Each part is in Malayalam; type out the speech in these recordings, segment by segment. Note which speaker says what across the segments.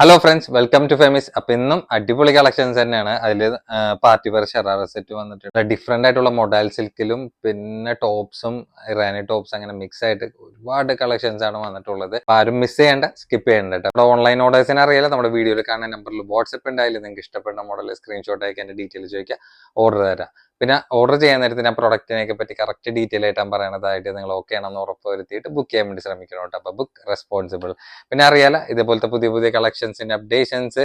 Speaker 1: Hello friends welcome to Femis അപ്പൊ ഇന്നും അടിപൊളി കളക്ഷൻസ് തന്നെയാണ്. അതിൽ പാർട്ടി വെയർ ഷെറാറ സെറ്റ് വന്നിട്ടുണ്ട്. ഡിഫറെന്റ് ആയിട്ടുള്ള മൊഡൈൽ സിൽക്കിലും പിന്നെ ടോപ്സും ഇറാനി ടോപ്സ് അങ്ങനെ മിക്സ് ആയിട്ട് ഒരുപാട് കളക്ഷൻസ് ആണ് വന്നിട്ടുള്ളത്. ആരും മിസ് ചെയ്യേണ്ട സ്കിപ്പ് ചെയ്യേണ്ട നമ്മുടെ ഓൺലൈൻ ഓർഡേഴ്സിന് അറിയില്ല നമ്മുടെ വീഡിയോയിൽ കാണുന്ന നമ്പറിൽ വാട്സപ്പ് ഉണ്ടായാലും നിങ്ങൾക്ക് ഇഷ്ടപ്പെട്ട മോഡൽ സ്ക്രീൻഷോട്ട് അയക്കാൻ ഡീറ്റെയിൽ ചോദിക്കുക ഓർഡർ തരാം. പിന്നെ ഓർഡർ ചെയ്യാൻ നേരത്തെ ഞാൻ പ്രൊഡക്റ്റിനെ പറ്റി കറക്റ്റ് ഡീറ്റെയിൽ ആയിട്ട് പറയണതായിട്ട് നിങ്ങൾ ഓക്കെ ആണെന്ന് ഉറപ്പ് വരുത്തിയിട്ട് ബുക്ക് ചെയ്യാൻ വേണ്ടി ശ്രമിക്കണം കേട്ടോ. അപ്പൊ ബുക്ക് റെസ്പോൺസിബിൾ പിന്നെ അറിയാലോ ഇതേപോലത്തെ പുതിയ പുതിയ കളക്ഷൻസിന്റെ അപ്ഡേഷൻസ്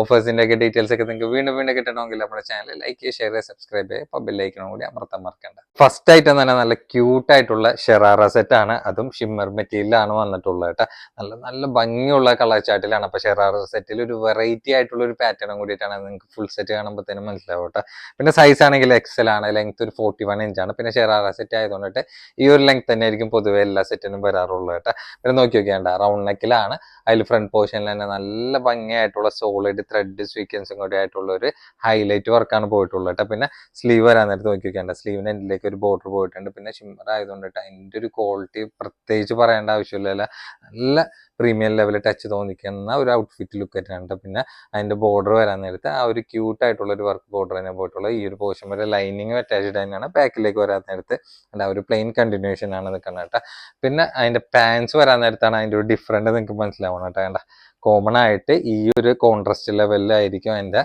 Speaker 1: ഓഫേഴ്സിന്റെ ഒക്കെ ഡീറ്റെയിൽസ് ഒക്കെ നിങ്ങൾക്ക് വീണ്ടും വീണ്ടും കിട്ടണമെങ്കിൽ നമ്മുടെ ചാനൽ ലൈക്ക് ചെയ്യുക ഷെയർ ചെയ്യുക സബ്സ്ക്രൈബ് ചെയ്യുക. അപ്പോൾ ബെല്ലൈക്കണം കൂടി അമർത്താൻ മറക്കണ്ട. ഫസ്റ്റ് ആയിട്ട് തന്നെ നല്ല ക്യൂട്ട് ആയിട്ടുള്ള ഷെറാറ ആണ്. അതും ഷിമ്മർ മെറ്റീരിയലാണ് വന്നിട്ടുള്ളത് കേട്ടോ. നല്ല നല്ല ഭംഗിയുള്ള കളർ ചാർട്ടിലാണ് അപ്പൊ ഷെറാറ സെറ്റിൽ ഒരു വെറൈറ്റി ആയിട്ടുള്ള ഒരു പാറ്റേണും കൂടിയിട്ടാണ് നിങ്ങൾക്ക് ഫുൾ സെറ്റ് കാണുമ്പോഴത്തേനും മനസ്സിലാവും കേട്ടോ. പിന്നെ സൈസ് ആണെങ്കിൽ എക്സൽ ആണ് ലെങ്ത് ഒരു ഫോർട്ടി വൺ ഇഞ്ച് ആണ്. പിന്നെ ഷെറാറ സെറ്റ് ആയതുകൊണ്ടിട്ട് ഈ ഒരു ലെങ്ത് തന്നെ ആയിരിക്കും പൊതുവെ എല്ലാ സെറ്റിനും വരാറുള്ളത് കേട്ടോ. പിന്നെ നോക്കി നോക്കിയാണ്ട റൗണ്ട് നെക്കിലാണ് അതിൽ ഫ്രണ്ട് പോർഷനിൽ തന്നെ നല്ല ഭംഗിയായിട്ടുള്ള സോളിഡ് ത്രെഡ് സ്വീക്വൻസും കൂടി ആയിട്ടുള്ള ഒരു ഹൈലൈറ്റ് വർക്കാണ് പോയിട്ടുള്ളത് കേട്ടോ. പിന്നെ സ്ലീവ് വരാൻ നേരത്ത് നോക്കി നോക്കിയാണ്ട സ്ലീവിന് എൻഡിലേക്ക് ഒരു ബോർഡർ പോയിട്ടുണ്ട്. പിന്നെ ഷിമ്മർ ആയതുകൊണ്ടിട്ട് അതിന്റെ ഒരു ക്വാളിറ്റി പ്രത്യേകിച്ച് പറയേണ്ട ആവശ്യമില്ല നല്ല പ്രീമിയം ലെവൽ ടച്ച് തോന്നിക്കുന്ന ഒരു ഔട്ട്ഫിറ്റ് ലുക്ക് ആയിട്ടാണ് പിന്നെ അതിന്റെ ബോർഡർ വരാൻ നേരത്തെ ആ ഒരു ക്യൂട്ട് ആയിട്ടുള്ള ഒരു വർക്ക് ബോർഡർ തന്നെ പോയിട്ടുള്ള ഈ ഒരു പോർഷൻ വരെ ലൈനിങ് അറ്റാച്ച്ഡ് തന്നെയാണ് ബാക്കിലേക്ക് വരാൻ നേരത്ത്. ആ ഒരു പ്ലെയിൻ കണ്ടിന്യൂഷൻ ആണ് നിൽക്കുന്നത് കേട്ടോ പിന്നെ അതിന്റെ പാൻസ് വരാൻ നേരത്താണ് അതിന്റെ ഒരു ഡിഫറന്റ് നിങ്ങൾക്ക് മനസ്സിലാവണം കേട്ടോ കോമൺ ആയിട്ട് ഈ ഒരു കോൺട്രസ്റ്റ് ലെവലിലായിരിക്കും അതിന്റെ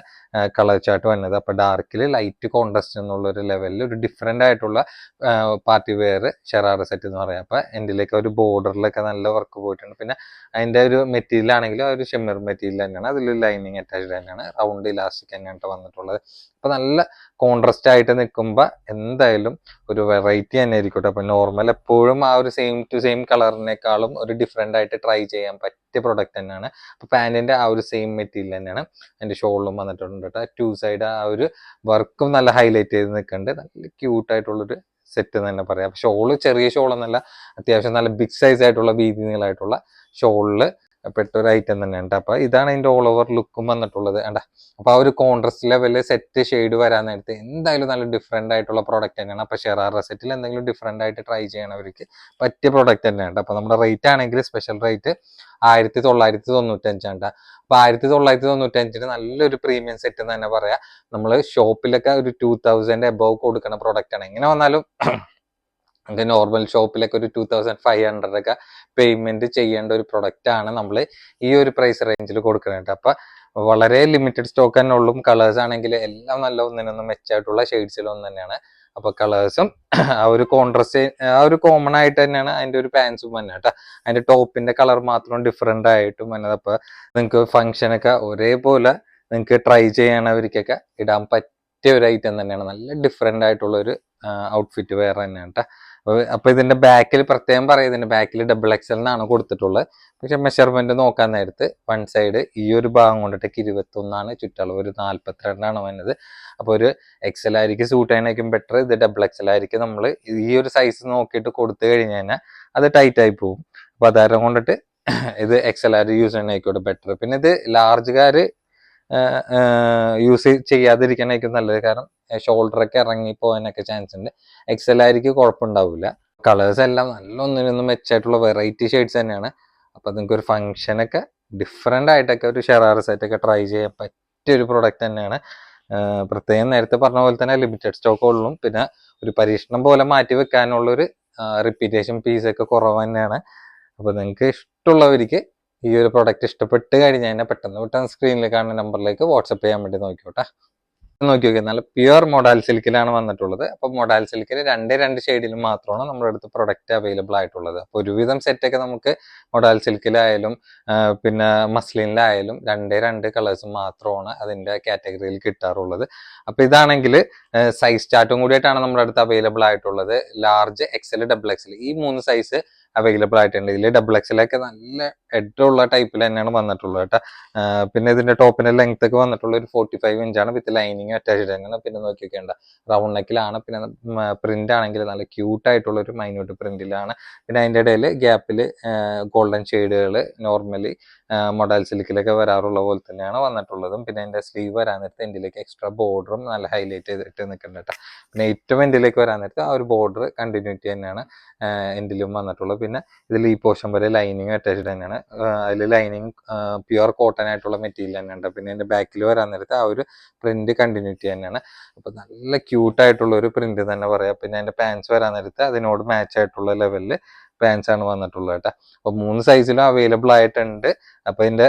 Speaker 1: കളർ ചാർട്ട് വന്നത്. അപ്പൊ ഡാർക്കിൽ ലൈറ്റ് കോൺട്രസ്റ്റ് എന്നുള്ള ഒരു ലെവലിൽ ഒരു ഡിഫറെന്റ് ആയിട്ടുള്ള പാർട്ടി വെയർ ഷെറാറ സെറ്റ് എന്ന് പറയാം. അപ്പൊ എന്റെലേക്ക് ഒരു ബോർഡറിലൊക്കെ നല്ല വർക്ക് പോയിട്ടുണ്ട്. പിന്നെ അതിന്റെ ഒരു മെറ്റീരിയൽ ആണെങ്കിലും ആ ഒരു ഷെമ്മർ മെറ്റീരിയൽ തന്നെയാണ്. അതിൽ ലൈനിങ് അറ്റാച്ച്ഡ് തന്നെയാണ്. റൗണ്ട് ഇലാസ്റ്റിക് തന്നെയാണ് വന്നിട്ടുള്ളത്. അപ്പൊ നല്ല കോൺട്രസ്റ്റ് ആയിട്ട് നിൽക്കുമ്പോൾ എന്തായാലും ഒരു വെറൈറ്റി തന്നെ ആയിരിക്കട്ടെ. അപ്പൊ നോർമൽ എപ്പോഴും ആ ഒരു സെയിം ടു സെയിം കളറിനേക്കാളും ഒരു ഡിഫറെന്റ് ആയിട്ട് ട്രൈ ചെയ്യാൻ പറ്റിയ പ്രൊഡക്റ്റ് തന്നെയാണ്. അപ്പൊ പാന്റിന്റെ ആ ഒരു സെയിം മെറ്റീരിയൽ തന്നെയാണ്. എന്റെ ഷോളിലും വന്നിട്ടുണ്ട് കേട്ടോ. ടു സൈഡ് ആ ഒരു വർക്കും നല്ല ഹൈലൈറ്റ് ചെയ്ത് നിൽക്കുന്നുണ്ട്. നല്ല ക്യൂട്ട് ആയിട്ടുള്ളൊരു സെറ്റ് തന്നെ പറയാം. ഷോൾ ചെറിയ ഷോൾ എന്നല്ല അത്യാവശ്യം നല്ല ബിഗ് സൈസ് ആയിട്ടുള്ള വീതി നീളമായിട്ടുള്ള ഷോളിൽ പെട്ട ഒരു ഐറ്റം തന്നെയാണ് അപ്പൊ ഇതാണ് അതിന്റെ ഓൾ ഓവർ ലുക്കും വന്നിട്ടുള്ളത്. കണ്ട? അപ്പൊ ആ ഒരു കോൺട്രസ്റ്റ് ലെവൽ സെറ്റ് ഷെയ്ഡ് വരാൻ നേരത്തെ എന്തായാലും നല്ല ഡിഫറെന്റ് ആയിട്ടുള്ള പ്രോഡക്റ്റ് തന്നെയാണ്. അപ്പൊ ഷെറാറ സെറ്റിൽ എന്തെങ്കിലും ഡിഫറെന്റ് ആയിട്ട് ട്രൈ ചെയ്യണവർക്ക് പറ്റിയ പ്രോഡക്റ്റ് തന്നെയാണ് അപ്പൊ നമ്മുടെ റേറ്റ് ആണെങ്കിൽ സ്പെഷ്യൽ റേറ്റ് ആയിരത്തി തൊള്ളായിരത്തി തൊണ്ണൂറ്റഞ്ചാണ്ട അപ്പൊ ആയിരത്തി തൊള്ളായിരത്തി തൊണ്ണൂറ്റഞ്ചിന് നല്ലൊരു പ്രീമിയം സെറ്റ് എന്ന് തന്നെ പറയാം. നമ്മൾ ഷോപ്പിലൊക്കെ ഒരു ടൂ തൗസൻഡ് എബവ് കൊടുക്കുന്ന ആണ്. എങ്ങനെ വന്നാലും നമുക്ക് നോർമൽ ഷോപ്പിലൊക്കെ ഒരു ടൂ തൗസൻഡ് ഫൈവ് ഹൺഡ്രഡ് ഒക്കെ പേയ്മെന്റ് ചെയ്യേണ്ട ഒരു പ്രൊഡക്റ്റ് ആണ് നമ്മൾ ഈ ഒരു പ്രൈസ് റേഞ്ചിൽ കൊടുക്കുന്നത് അപ്പൊ വളരെ ലിമിറ്റഡ് സ്റ്റോക്ക് തന്നെ ഉള്ളൂ കളേഴ്സ് ആണെങ്കിൽ എല്ലാം നല്ല ഒന്നിനൊന്നും മെച്ചായിട്ടുള്ള ഒന്ന് തന്നെയാണ്. അപ്പൊ കളേഴ്സും ആ ഒരു കോൺട്രസ്റ്റ് ആ ഒരു കോമൺ ആയിട്ട് തന്നെയാണ് അതിന്റെ ഒരു പാൻസും തന്നെ കേട്ടോ. അതിന്റെ ടോപ്പിന്റെ കളർ മാത്രം ഡിഫറെന്റ് ആയിട്ടും വന്നത് അപ്പൊ നിങ്ങൾക്ക് ഫംഗ്ഷനൊക്കെ ഒരേപോലെ നിങ്ങൾക്ക് ട്രൈ ചെയ്യണവർക്കൊക്കെ ഇടാൻ പറ്റിയ ഒരു ഐറ്റം തന്നെയാണ്. നല്ല ഡിഫറെന്റ് ആയിട്ടുള്ള ഒരു ഔട്ട്ഫിറ്റ് വേറെ തന്നെയാണ് കേട്ടോ. അപ്പൊ ഇതിന്റെ ബാക്കിൽ പ്രത്യേകം പറയാം ഇതിന്റെ ബാക്കിൽ ഡബിൾ എക്സൽ എന്നാണ് കൊടുത്തിട്ടുള്ളത്. പക്ഷെ മെഷർമെന്റ് നോക്കാൻ നേരത്ത് വൺ സൈഡ് ഈ ഒരു ഭാഗം കൊണ്ടിട്ടേക്ക് ഇരുപത്തി ഒന്നാണ് ചുറ്റളവ് ഒരു നാല്പത്തിരണ്ടാണ് വന്നത്. അപ്പൊ ഒരു എക്സൽ ആയിരിക്കും സൂട്ട് ചെയ്യണേക്കും ബെറ്റർ ഇത് ഡബിൾ എക്സൽ ആയിരിക്കും നമ്മൾ ഈ ഒരു സൈസ് നോക്കിയിട്ട് കൊടുത്തു കഴിഞ്ഞു കഴിഞ്ഞാൽ അത് ടൈറ്റ് ആയി പോകും. അപ്പൊ അതാരം കൊണ്ടിട്ട് ഇത് എക്സൽ ആര് യൂസ് ചെയ്യാനായിക്കോട്ടെ ബെറ്റർ പിന്നെ ഇത് ലാർജുകാര് യൂസ് ചെയ്യാതിരിക്കാനായിരിക്കും നല്ലത്. കാരണം ഷോൾഡറൊക്കെ ഇറങ്ങി പോകാനൊക്കെ ചാൻസ് ഉണ്ട്. എക്സൽ ആയിരിക്കും കുഴപ്പമുണ്ടാവില്ല. കളേഴ്സ് എല്ലാം നല്ല ഒന്നിനൊന്നും മെച്ചായിട്ടുള്ള വെറൈറ്റി ഷെയ്ഡ്സ് തന്നെയാണ്. അപ്പൊ നിങ്ങൾക്ക് ഒരു ഫംഗ്ഷനൊക്കെ ഡിഫറെന്റ് ആയിട്ടൊക്കെ ഒരു ഷെറാർ സെറ്റ് ഒക്കെ ട്രൈ ചെയ്യാൻ പറ്റിയ ഒരു പ്രൊഡക്റ്റ് തന്നെയാണ് പ്രത്യേകം നേരത്തെ പറഞ്ഞ പോലെ തന്നെ ലിമിറ്റഡ് സ്റ്റോക്ക് ഉള്ളൂ പിന്നെ ഒരു പരീക്ഷണം പോലെ മാറ്റി വെക്കാനുള്ള ഒരു റിപ്പീറ്റേഷൻ പീസ് ഒക്കെ കുറവ് തന്നെയാണ്. അപ്പൊ നിങ്ങൾക്ക് ഇഷ്ടമുള്ളവർക്ക് ഈ ഒരു പ്രൊഡക്റ്റ് ഇഷ്ടപ്പെട്ട് കഴിഞ്ഞാൽ തന്നെ പെട്ടെന്ന് പെട്ടെന്ന് സ്ക്രീനിൽ കാണുന്ന നമ്പറിലേക്ക് വാട്സപ്പ് ചെയ്യാൻ വേണ്ടി നോക്കിക്കോട്ടെ. നോക്കി നോക്കി നല്ല പ്യുവർ മൊഡാൽ സിൽക്കിലാണ് വന്നിട്ടുള്ളത്. അപ്പോൾ മൊഡാൽ സിൽക്കിൽ രണ്ട് രണ്ട് ഷെയ്ഡിൽ മാത്രമാണ് നമ്മുടെ അടുത്ത് പ്രൊഡക്റ്റ് അവൈലബിൾ ആയിട്ടുള്ളത്. അപ്പോൾ ഒരുവിധം സെറ്റൊക്കെ നമുക്ക് മൊഡാൽ സിൽക്കിലായാലും പിന്നെ മസ്ലിനിലായാലും രണ്ട് രണ്ട് കളേഴ്സ് മാത്രമാണ് അതിന്റെ കാറ്റഗറിയിൽ കിട്ടാറുള്ളത്. അപ്പോൾ ഇതാണെങ്കിൽ സൈസ് ചാർട്ടും കൂടിയിട്ടാണ് നമ്മുടെ അടുത്ത് അവൈലബിൾ ആയിട്ടുള്ളത്. ലാർജ് എക്സൽ ഡബിൾ എക്സൽ ഈ മൂന്ന് സൈസ് അവൈലബിൾ ആയിട്ടുണ്ട്. ഇതിൽ ഡബിൾ എക്സലൊക്കെ നല്ല ഹെഡുള്ള ടൈപ്പിൽ തന്നെയാണ് വന്നിട്ടുള്ളത് കേട്ടോ. പിന്നെ ഇതിന്റെ ടോപ്പിന്റെ ലെങ്ത് ഒക്കെ വന്നിട്ടുള്ള ഒരു ഫോർട്ടി ഫൈവ് ഇഞ്ചാണ് വിത്ത് ലൈനിങ് അറ്റാച്ച്ഡ് തന്നെയാണ്. പിന്നെ നോക്കിയൊക്കെയുണ്ട്. റൗണ്ട് നെക്കിലാണ് പിന്നെ പ്രിന്റ് ആണെങ്കിൽ നല്ല ക്യൂട്ട് ആയിട്ടുള്ള ഒരു മൈന്യൂട്ട് പ്രിന്റിലാണ് പിന്നെ അതിന്റെ ഇടയിൽ ഗ്യാപ്പിൽ ഗോൾഡൻ ഷെയ്ഡുകൾ നോർമലി മൊഡൽ സിൽക്കിലൊക്കെ വരാറുള്ള പോലെ തന്നെയാണ് വന്നിട്ടുള്ളതും. പിന്നെ അതിന്റെ സ്ലീവ് വരാൻ നേരത്തെ എന്റെലേക്ക് എക്സ്ട്രാ ബോർഡറും നല്ല ഹൈലൈറ്റ് ചെയ്തിട്ട് നിൽക്കുന്നുണ്ട് പിന്നെ ഏറ്റവും എന്റെലേക്ക് വരാൻ നേരത്തെ ആ ഒരു ബോർഡർ കണ്ടിന്യൂറ്റി തന്നെയാണ് എൻഡിലും വന്നിട്ടുള്ളത്. പിന്നെ ഇതിൽ ഈ പോർഷൻ വരെ ലൈനിങ് അറ്റാച്ച്ഡ് തന്നെയാണ്. അതിൽ ലൈനിങ് പ്യുവർ കോട്ടൺ ആയിട്ടുള്ള മെറ്റീരിയൽ തന്നെയുണ്ട് പിന്നെ എന്റെ ബാക്കിൽ വരാൻ നേരത്തെ ആ ഒരു പ്രിന്റ് കണ്ടിന്യൂറ്റി തന്നെയാണ്. അപ്പോൾ നല്ല ക്യൂട്ടായിട്ടുള്ള ഒരു പ്രിന്റ് തന്നെ പറയാം. പിന്നെ എന്റെ പാൻസ് വരാൻ നേരത്തെ അതിനോട് മാച്ച് ആയിട്ടുള്ള ലെവലിൽ പാൻസ് ആണ് വന്നിട്ടുള്ളത് കേട്ടോ. അപ്പൊ മൂന്ന് സൈസിലും അവൈലബിൾ ആയിട്ടുണ്ട്. അപ്പൊ ഇതിന്റെ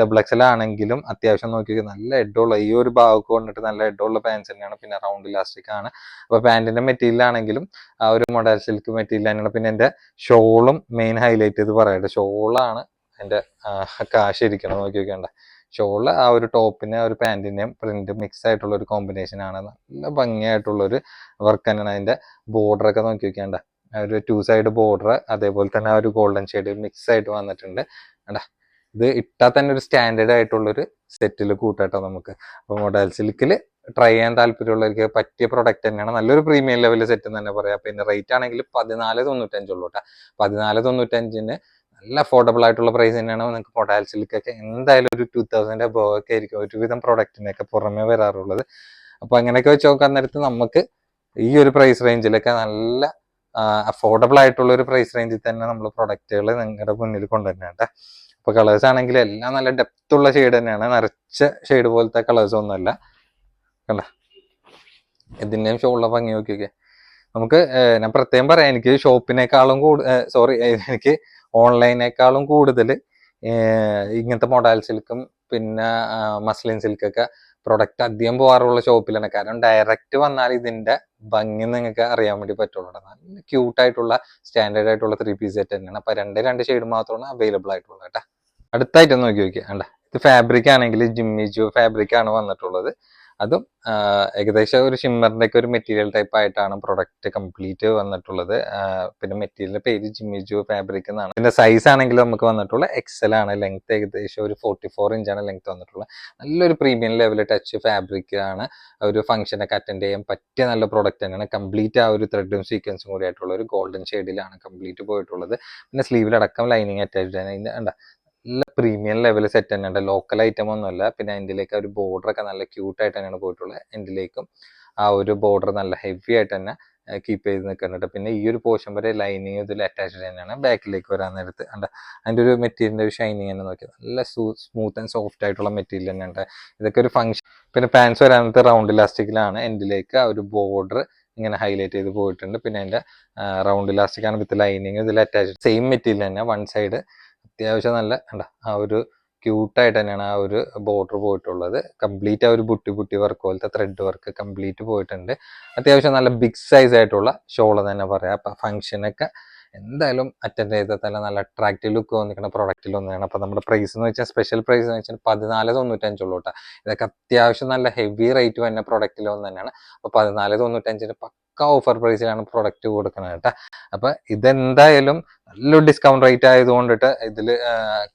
Speaker 1: ഡബിൾ എക്സൽ ആണെങ്കിലും അത്യാവശ്യം നോക്കി നല്ല ഹെഡുള്ള ഈ ഒരു ഭാഗമൊക്കെ കൊണ്ടിട്ട് നല്ല ഹെഡുള്ള പാൻസ് തന്നെയാണ്. പിന്നെ റൗണ്ട് ഇലാസ്റ്റിക് ആണ്. അപ്പൊ പാന്റിന്റെ മെറ്റീരിയൽ ആണെങ്കിലും ആ ഒരു മോഡൽ സിൽക്ക് മെറ്റീരിയൽ തന്നെയാണ്. പിന്നെ എന്റെ ഷോളും മെയിൻ ഹൈലൈറ്റ് ചെയ്ത് പറയട്ടെ ഷോളാണ് എന്റെ കാശ് ഇരിക്കണം നോക്കി വെക്കേണ്ട ഷോൾ ആ ഒരു ടോപ്പിനെ ഒരു പാന്റിന്റെയും പ്രിന്റ് മിക്സ് ആയിട്ടുള്ള ഒരു കോമ്പിനേഷൻ ആണ്. നല്ല ഭംഗിയായിട്ടുള്ള ഒരു വർക്ക് തന്നെയാണ്. അതിന്റെ ബോർഡർ ഒക്കെ നോക്കി വെക്കേണ്ട ഒരു ടു സൈഡ് ബോർഡർ അതേപോലെ തന്നെ ആ ഒരു ഗോൾഡൻ ഷെയ്ഡ് മിക്സ് ആയിട്ട് വന്നിട്ടുണ്ട്. കണ്ടാ? ഇത് ഇട്ടാൽ തന്നെ ഒരു സ്റ്റാൻഡേർഡ് ആയിട്ടുള്ളൊരു സെറ്റിൽ കൂട്ടാട്ടോ നമുക്ക്. അപ്പോൾ മോഡൽ സിൽക്കിൽ ട്രൈ ചെയ്യാൻ താല്പര്യമുള്ളവർക്ക് പറ്റിയ പ്രൊഡക്റ്റ് തന്നെയാണ്. നല്ലൊരു പ്രീമിയം ലെവൽ സെറ്റ് എന്ന് തന്നെ പറയാം. പിന്നെ റേറ്റ് ആണെങ്കിൽ പതിനാല് തൊണ്ണൂറ്റഞ്ചുള്ളൂ കേട്ടോ. പതിനാല് തൊണ്ണൂറ്റഞ്ചിന് നല്ല അഫോർഡബിൾ ആയിട്ടുള്ള പ്രൈസ് തന്നെയാണ് നിങ്ങൾക്ക് മൊഡാൽ സിൽക്കൊക്കെ എന്തായാലും ഒരു ടു തൗസൻഡ് അബോവ് ഒക്കെ ആയിരിക്കും ഒരുവിധം പ്രൊഡക്റ്റിനൊക്കെ പുറമേ വരാറുള്ളത്. അപ്പോൾ അങ്ങനെയൊക്കെ വെച്ച് നോക്കാൻ നേരത്ത് നമുക്ക് ഈ ഒരു പ്രൈസ് റേഞ്ചിലൊക്കെ നല്ല അഫോർഡബിൾ ആയിട്ടുള്ള ഒരു പ്രൈസ് റേഞ്ചിൽ തന്നെ നമ്മൾ പ്രൊഡക്റ്റുകൾ നിങ്ങളുടെ മുന്നിൽ കൊണ്ടുവരുന്നുണ്ട് അപ്പൊ കളേഴ്സ് ആണെങ്കിൽ എല്ലാം നല്ല ഡെപ്ത് ഉള്ള ഷെയ്ഡ് തന്നെയാണ്. നിറച്ച ഷെയ്ഡ് പോലത്തെ കളേഴ്സ് ഒന്നുമല്ല. കണ്ട? ഇതിന്റെയും ഉള്ള ഭംഗി നോക്കിയൊക്കെ നമുക്ക് ഞാൻ പ്രത്യേകം പറയാം. എനിക്ക് ഷോപ്പിനേക്കാളും കൂടുതൽ സോറി എനിക്ക് ഓൺലൈനേക്കാളും കൂടുതൽ ഇങ്ങനത്തെ മൊഡാൽ സിൽക്കും പിന്നെ മസ്ലിൻ സിൽക്കൊക്കെ പ്രൊഡക്റ്റ് അധികം പോകാറുള്ള ഷോപ്പിലാണ് കാരണം ഡയറക്റ്റ് വന്നാൽ ഇതിന്റെ ഭംഗി നിങ്ങൾക്ക് അറിയാൻ വേണ്ടി പറ്റുള്ളൂ. നല്ല ക്യൂട്ട് ആയിട്ടുള്ള സ്റ്റാൻഡേർഡ് ആയിട്ടുള്ള ത്രീ പീസ് സെറ്റ് തന്നെയാണ്. അപ്പൊ രണ്ട് രണ്ട് ഷെയ്ഡ് മാത്രമാണ് അവൈലബിൾ ആയിട്ടുള്ളത് കേട്ടോ. അടുത്തായിട്ട് നോക്കി നോക്കിയാ. കണ്ട? ഇത് ഫാബ്രിക് ആണെങ്കിൽ ജിമ്മി ജോ ഫാബ്രിക് ആണ് വന്നിട്ടുള്ളത്. അതും ഏകദേശം ഒരു ഷിമ്മറിന്റെ ഒക്കെ ഒരു മെറ്റീരിയൽ ടൈപ്പ് ആയിട്ടാണ് പ്രൊഡക്റ്റ് കംപ്ലീറ്റ് വന്നിട്ടുള്ളത്. പിന്നെ മെറ്റീരിയലിന്റെ പേര് ജിമ്മിജു ഫാബ്രിക് എന്നാണ്. പിന്നെ സൈസ് ആണെങ്കിൽ നമുക്ക് വന്നിട്ടുള്ള എക്സൽ ആണ്. ലെങ്ത് ഏകദേശം ഒരു ഫോർട്ടി ഫോർ ഇഞ്ചാണ് ലെങ്ത് വന്നിട്ടുള്ളത്. നല്ലൊരു പ്രീമിയം ലെവൽ ടച്ച് ഫാബ്രിക് ആണ്. ഒരു ഫംഗ്ഷനൊക്കെ അറ്റൻഡ് ചെയ്യാൻ പറ്റിയ നല്ല പ്രോഡക്റ്റ് തന്നെയാണ്. കംപ്ലീറ്റ് ആ ഒരു ത്രെഡും സീക്വൻസും കൂടി ആയിട്ടുള്ള ഒരു ഗോൾഡൻ ഷെയ്ഡിലാണ് കംപ്ലീറ്റ് പോയിട്ടുള്ളത്. പിന്നെ സ്ലീവിലടക്കം ലൈനിങ് അറ്റാച്ച്ഡ് ആണ്. നല്ല പ്രീമിയം ലെവൽ സെറ്റ് തന്നെയുണ്ട്. ലോക്കൽ ഐറ്റം ഒന്നുമല്ല. പിന്നെ അതിന്റെലേക്ക് ഒരു ബോർഡർ ഒക്കെ നല്ല ക്യൂട്ട് ആയിട്ട് തന്നെയാണ് പോയിട്ടുള്ളത്. എന്തിലേക്കും ആ ഒരു ബോർഡർ നല്ല ഹെവി ആയിട്ട് തന്നെ കീപ്പ് ചെയ്ത് നിൽക്കുന്നുണ്ട്. പിന്നെ ഈ ഒരു പോർഷൻ വരെ ലൈനിങ് ഇതിൽ അറ്റാച്ച്ഡ് തന്നെയാണ്. ബാക്കിലേക്ക് വരാൻ നേരത്ത്. കണ്ട അതിന്റെ ഒരു മെറ്റീരിയലിന്റെ ഒരു ഷൈനിങ് തന്നെ നോക്കിയത് നല്ല സ്മൂത്ത് ആൻഡ് സോഫ്റ്റ് ആയിട്ടുള്ള മെറ്റീരിയൽ തന്നെ ഉണ്ട് ഇതൊക്കെ ഒരു ഫംഗ്ഷൻ പിന്നെ പാൻസ് വരാൻ നേരത്ത് റൗണ്ട് ഇലാസ്റ്റിക്കിലാണ് എൻഡിലേക്ക് ആ ഒരു ബോർഡർ ഇങ്ങനെ ഹൈലൈറ്റ് ചെയ്ത് പോയിട്ടുണ്ട്. പിന്നെ അതിന്റെ റൗണ്ട് ഇലാസ്റ്റിക്കാണ് വിത്ത് ലൈനിങ് ഇതിൽ അറ്റാച്ച്ഡ് സെയിം മെറ്റീരിയൽ തന്നെ. വൺ സൈഡ് അത്യാവശ്യം നല്ല കണ്ട ആ ഒരു ക്യൂട്ടായിട്ട് തന്നെയാണ് ആ ഒരു ബോർഡർ പോയിട്ടുള്ളത്. കംപ്ലീറ്റ് ആ ഒരു ബുട്ടി ബുട്ടി വർക്ക് പോലത്തെ ത്രെഡ് വർക്ക് കംപ്ലീറ്റ് പോയിട്ടുണ്ട്. അത്യാവശ്യം നല്ല ബിഗ് സൈസ് ആയിട്ടുള്ള ഷോൾ തന്നെ പറയാം. അപ്പൊ ഫംഗ്ഷനൊക്കെ എന്തായാലും അറ്റൻഡ് ചെയ്താൽ തന്നെ നല്ല അട്രാക്റ്റീവ് ലുക്ക് തോന്നിക്കുന്ന പ്രൊഡക്റ്റിൽ ഒന്നാണ്. അപ്പൊ നമ്മുടെ പ്രൈസ് എന്ന് വെച്ചാൽ സ്പെഷ്യൽ പ്രൈസ് എന്ന് വെച്ചാൽ പതിനാല് തൊണ്ണൂറ്റഞ്ചുള്ളൂ കേട്ടോ ഇതൊക്കെ അത്യാവശ്യം നല്ല ഹെവി റേറ്റ് വരുന്ന പ്രൊഡക്റ്റിൽ ഒന്ന് തന്നെയാണ്. അപ്പൊ പതിനാല് തൊണ്ണൂറ്റഞ്ചിന് പക്ക ഓഫർ പ്രൈസിലാണ് പ്രൊഡക്റ്റ് കൊടുക്കുന്നത് കേട്ടോ അപ്പൊ ഇതെന്തായാലും നല്ലൊരു ഡിസ്കൗണ്ട് റേറ്റ് ആയതുകൊണ്ടിട്ട് ഇതിൽ